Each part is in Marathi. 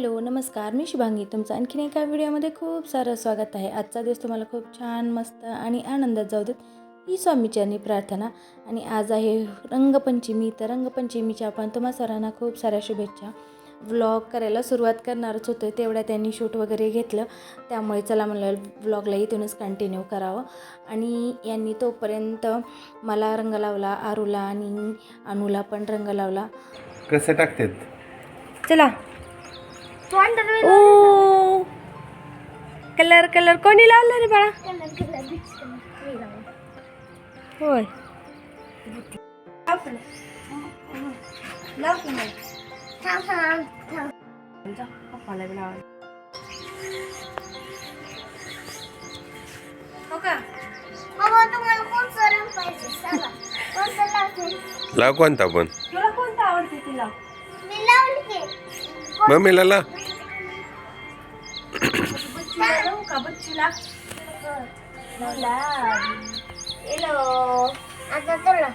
हॅलो नमस्कार. मी शुभांगी. तुमचं आणखीन एका व्हिडिओमध्ये खूप सारं स्वागत आहे. आजचा दिवस तुम्हाला खूप छान मस्त आणि आनंदात जाऊ देत. ही स्वामीचरणी प्रार्थना. आणि आज आहे रंगपंचमी. तर रंगपंचमीच्या आपण तुम्हा सर्वांना खूप साऱ्या शुभेच्छा व्लॉग करायला सुरुवात करणारच होतं. तेवढ्या त्यांनी शूट वगैरे घेतलं. त्यामुळे चला म्हणलं व्लॉगला इथूनच कंटिन्यू करावं. आणि यांनी तोपर्यंत मला रंग लावला आरूला आणि अनुला पण रंग लावला. कसं टाकतात? चला. ओ कलर कलर कोणी लावला रे बाळा होय हो का तुम्हाला कोणतं रंग पाहिजे सांगा कोणतं लावते लाव कोणता पण तुला कोणता आवडते तिला मी लावली की मम्मीला ला बच्चूला लावू का बच्चूला हॅलो आता तुला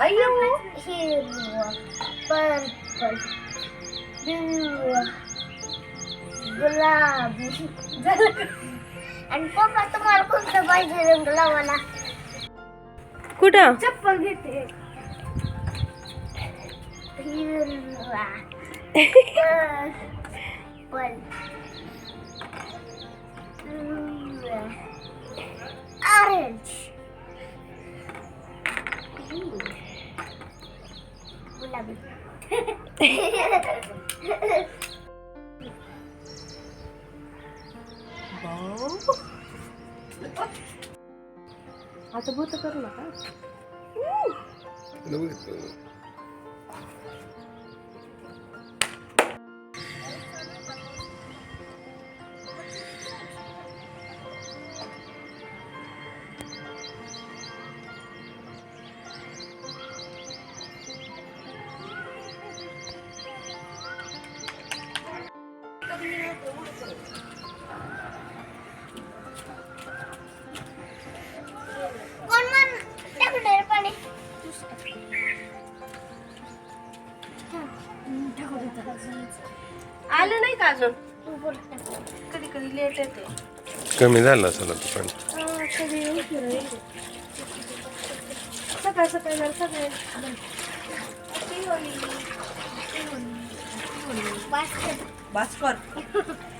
अय्यो हिरवा पर्पल पिवळा गुलाबी आणि पप्पा तुम्हाला कोणतं पाहिजे रंग लावायला कुठं चप्पल घेते हिरवा ऑरेंज गुलाबी आता भूत करू नका आलं नाही का अजून? तू. कधी कधी लेट येते. कमी झालं असं आता पण. सकाळ सकाळ झालं?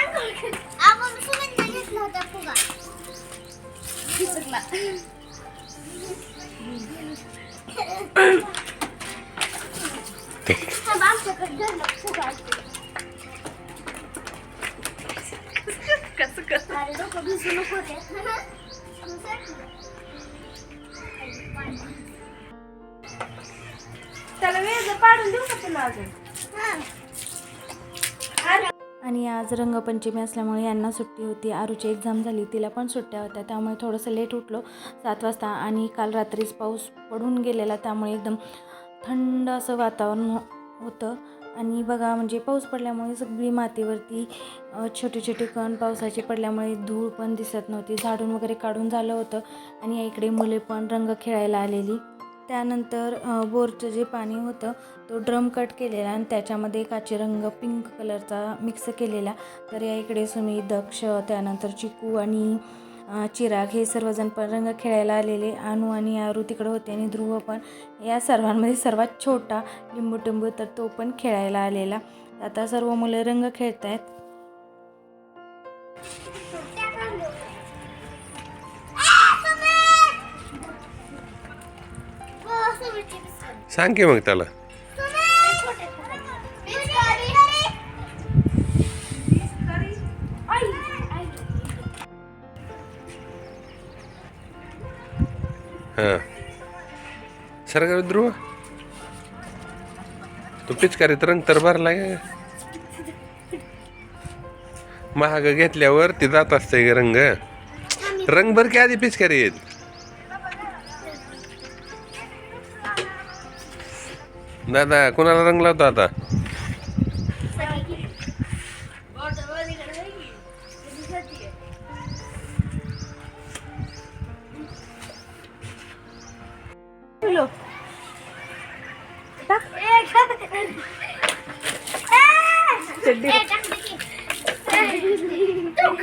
आणि आज रंगपंचमी असल्यामुळे यांना सुट्टी होती. आरूची एक्झाम झाली. तिला पण सुट्ट्या होत्या. त्यामुळे थोडंसं लेट उठलो. सात वाजता आणि काल रात्रीच पाऊस पडून गेलेला. त्यामुळे एकदम थंड असं वातावरण हो-, होतं. आणि बघा म्हणजे पाऊस पडल्यामुळे सगळी मातीवरती छोटे छोटे कण पावसाचे पडल्यामुळे धूळ पण दिसत नव्हती. झाडून वगैरे काढून झालं होतं. आणि इकडे मुले पण रंग खेळायला आलेली. त्यानंतर बोरचं जे पाणी होतं तो ड्रम कट केलेला आणि त्याच्यामध्ये काचे रंग पिंक कलरचा मिक्स केलेला. तर या इकडे सुमी दक्ष त्यानंतर चिकू आणि चिराग हे सर्वजण पण रंग खेळायला आलेले. अनु आणि आरू तिकडं होते आणि ध्रुव पण. या सर्वांमध्ये सर्वात छोटा लिंबू टिंबू तर तो पण खेळायला आलेला. आता सर्व मुलं रंग खेळत आहेत सांग की मग त्याला. हां. सर ध्रुव तू पिचकारीत रंग तर भरला का महाग घेतल्यावर ते जात असते रंग रंग. भर की आधी पिचकारी येत दादा कोणाला रंग लावतो आता हॅलो ध्रुव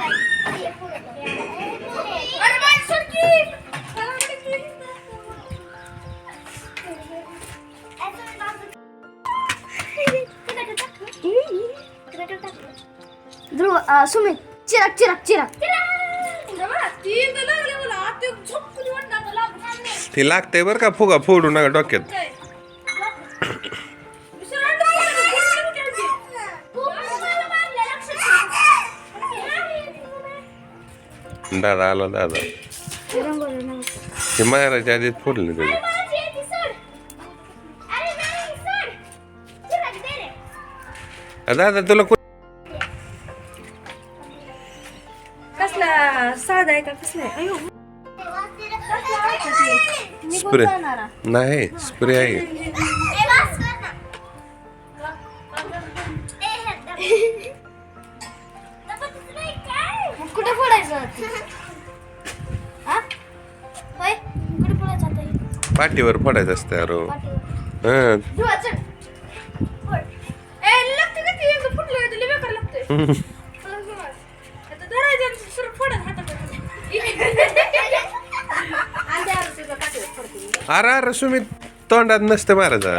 अं, सुमित चिराग चिराग चिराग ते लागतंय बरं का फुगा फोडू नका डोक्यात दादा आला दादा. हे महाराज आधीच फोडले त्याचे. दादा तुला कोण कसला साधा आहे का कसला आहे? अयो. स्प्रे. नाही स्प्रे आहे. त्या आरतीला पाठीवर फोडते. अरे अरे सुमित तोंडात नसतं महाराजा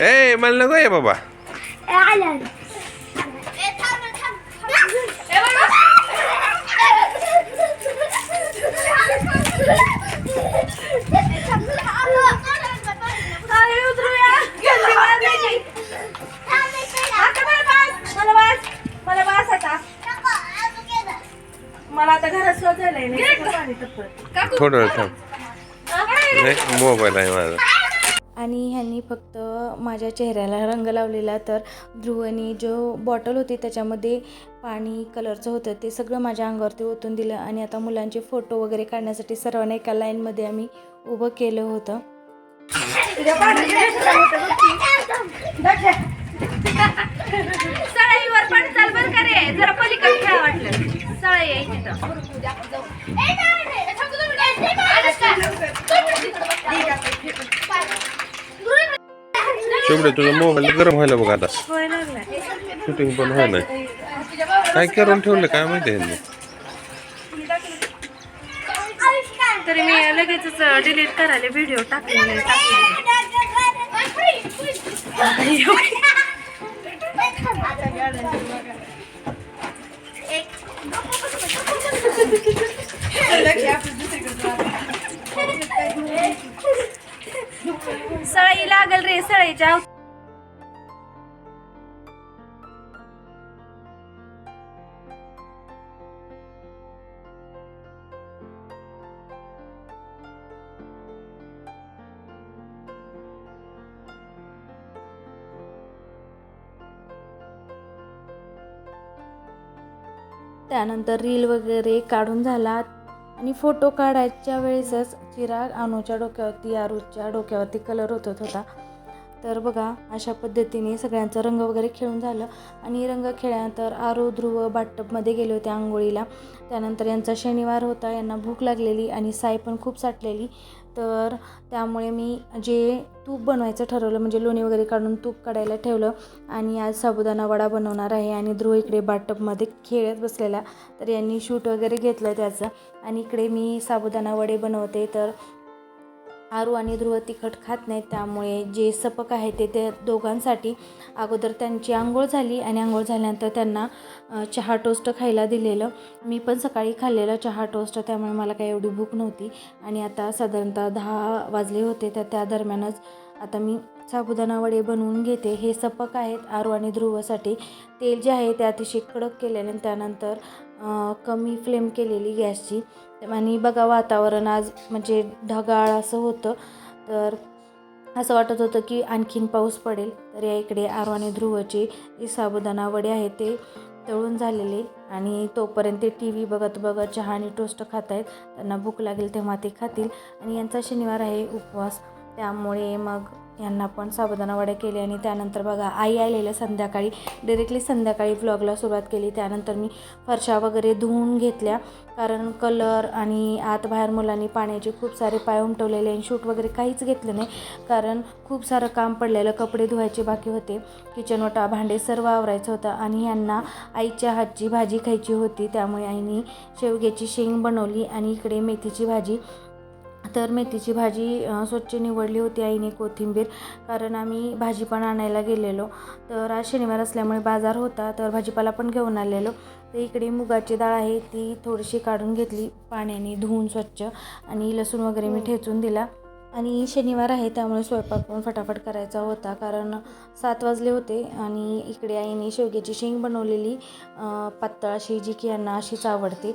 ए मला नको आहे बाबा मला बास मला बास मला बास आता मला आता घरात टपकत. थोडं मोबाईल आहे माझा आणि ह्यांनी फक्त माझ्या चेहऱ्याला रंग लावलेला तर ध्रुवनी जो बॉटल होती त्याच्यामध्ये पाणी कलरचं होतं ते सगळं माझ्या अंगावरती ओतून दिलं आणि आता मुलांचे फोटो वगैरे काढण्यासाठी सर्वांना एका लाईनमध्ये आम्ही उभं केलं होतं. सळाईवर पण चाल बरं का रे. जरा पलीकडे खेळा वाटलं. सळाई आहे तिथं शेवटे तुझा मोबाईल गरम व्हायला बघ आता. शूटिंग पण व्हायला. काय करून ठेवलं काय माहिती तरी मी लगेचच डिलीट करायला व्हिडिओ टाकलेले पाणी लागल रे सळेच्या त्यानंतर रील वगैरे काढून झाला आणि फोटो काढायच्या वेळेसच चिराग अनुच्या डोक्यावरती आरूच्या डोक्यावरती कलर होत होता. तर बघा अशा पद्धतीने सगळ्यांचं रंग वगैरे खेळून झालं. आणि रंग खेळल्यानंतर आरो ध्रुव बाटपमध्ये गेले होते आंघोळीला. त्यानंतर यांचा शनिवार होता यांना भूक लागलेली आणि साय पण खूप साठलेली. तर त्यामुळे मी जे तूप बनवायचं ठरवलं म्हणजे लोणी वगैरे काढून तूप काढायला ठेवलं आणि आज साबुदाणा वडा बनवणार आहे आणि ध्रुव इकडे बाटपमध्ये खेळत बसलेला. तर यांनी शूट वगैरे घेतलं त्याचं आणि इकडे मी साबुदाणा वडे बनवते. तर आरू आणि ध्रुव तिखट खात नाहीत त्यामुळे जे सपक आहे ते त्या दोघांसाठी अगोदर त्यांची आंघोळ झाली आणि आंघोळ झाल्यानंतर त्यांना चहा टोस्ट खायला दिलेलं. मी पण सकाळी खाल्लेलं चहा टोस्ट त्यामुळे मला काही एवढी भूक नव्हती. आणि आता साधारणतः दहा वाजले होते तर त्या दरम्यानच आता मी साबुदाणा वडे बनवून घेते. हे सपक आहेत आरू आणि ध्रुवासाठी. तेल जे आहे ते अतिशय कडक केलेले त्यानंतर कमी फ्लेम केलेली गॅसची. आणि बघा वातावरण आज म्हणजे ढगाळ असं होतं. तर असं वाटत होतं की आणखीन पाऊस पडेल. तर या इकडे आरू आणि ध्रुवचे जे साबुदाणा वडे आहेत ते तळून झालेले. आणि तोपर्यंत ते टी व्ही बघत बघत चहा आणि टोस्ट खात आहेत त्यांना भूक लागेल तेव्हा ते खातील. आणि यांचा शनिवार आहे उपवास. त्यामुळे मग यांना पण साबुदाणा वडे केले आणि त्यानंतर बघा आई आलेल्या संध्याकाळी डिरेक्टली संध्याकाळी व्लॉगला सुरुवात केली. त्यानंतर मी फरशा वगैरे धुवून घेतल्या. कारण कलर आणि आत बाहेर मुलांनी पाण्याचे खूप सारे पाय उमटवलेले आणि शूट वगैरे काहीच घेतलं नाही. कारण खूप सारं काम पडलेलं कपडे धुवायचे बाकी होते. किचन वटा भांडे सर्व आवरायचं होतं आणि यांना आईच्या हातची भाजी खायची होती. त्यामुळे आईने शेवग्याची शेंग बनवली आणि इकडे मेथीची भाजी तर मेथीची भाजी स्वच्छ निवडली होती आईने कोथिंबीर. कारण आम्ही भाजी पण आणायला गेलेलो. तर आज शनिवार असल्यामुळे बाजार होता तर भाजीपाला पण घेऊन आलेलो. तर इकडे मुगाची डाळ आहे ती थोडीशी काढून घेतली पाण्याने धुवून स्वच्छ आणि लसूण वगैरे मी ठेचून दिला. आणि शनिवार आहे त्यामुळे स्वयंपाक पण फटाफट करायचा होता. कारण सात वाजले होते आणि इकडे आईने शेवग्याची शेंग बनवलेली. पातळ अशी जी की यांना अशीच आवडते.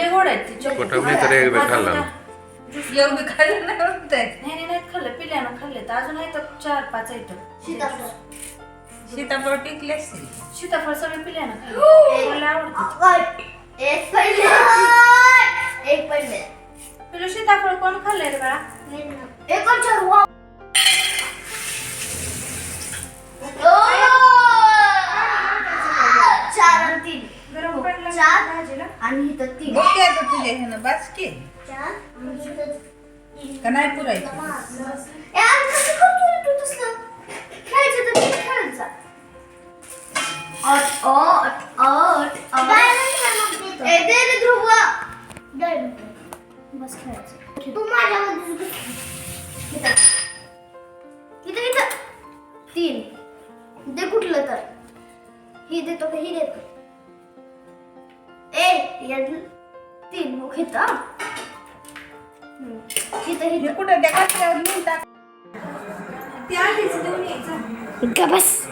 लय गोड आहेत ते चक्कू. कुठं मी तर एकदा खाल्ला बी खाल्लं नाही म्हणताय नाही नाही खाल्लं पिल्यानं खाल्ले तर अजून आहेत चार पाच आहेत. सीताफळ. टिकले असतील सीताफळ सगळे पिल्यानं खाल्ले. मला आवडते. एक पडले. एक पडले. पिलू सीताफळ कोण खाल्लंय रे बाळा? एक चार? वा भाजीला आणि इथं तीन बघ की आता तुझ्या ह्यानं बास की चार आणि इथं तीन. का नाही पुरायचं यार, कसं करतोय रे तू तसलं? खेळायचं तर किती खेळत जा. अट, अट, अट, अट. ए, दे रे ध्रुव. बस खेळायचं. तू माझ्यामध्ये घुस. इथं. इथं, इथं. तीन दे कुठलं तर ही देतो का ही देतो तीन मग इथं हम्म. इथं हे इथं कुठं त्या कचऱ्यावर नेऊन टाक. का बस.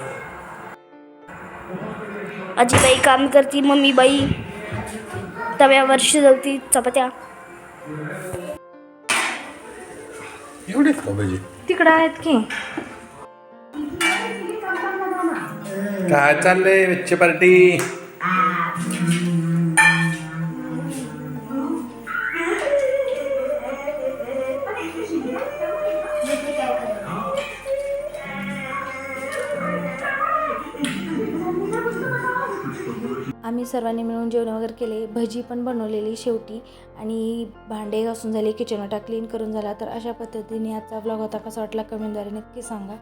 आजीबाई काम करती मम्मी बाई तव्यावर शिजवती चपात्या. एवढेच का पाहिजे तिकडं आहेत की. काय चाललंय वेच्चे पार्टी? सर्वांनी मिळून जेवण वगैरे केले भजी पण बनवलेली शेवटी आणि भांडे घासून झाले किचन वाटा क्लीन करून झाला. तर अशा पद्धतीने आजचा ब्लॉग होता. कसा वाटला कमेंटद्वारे नक्की सांगा.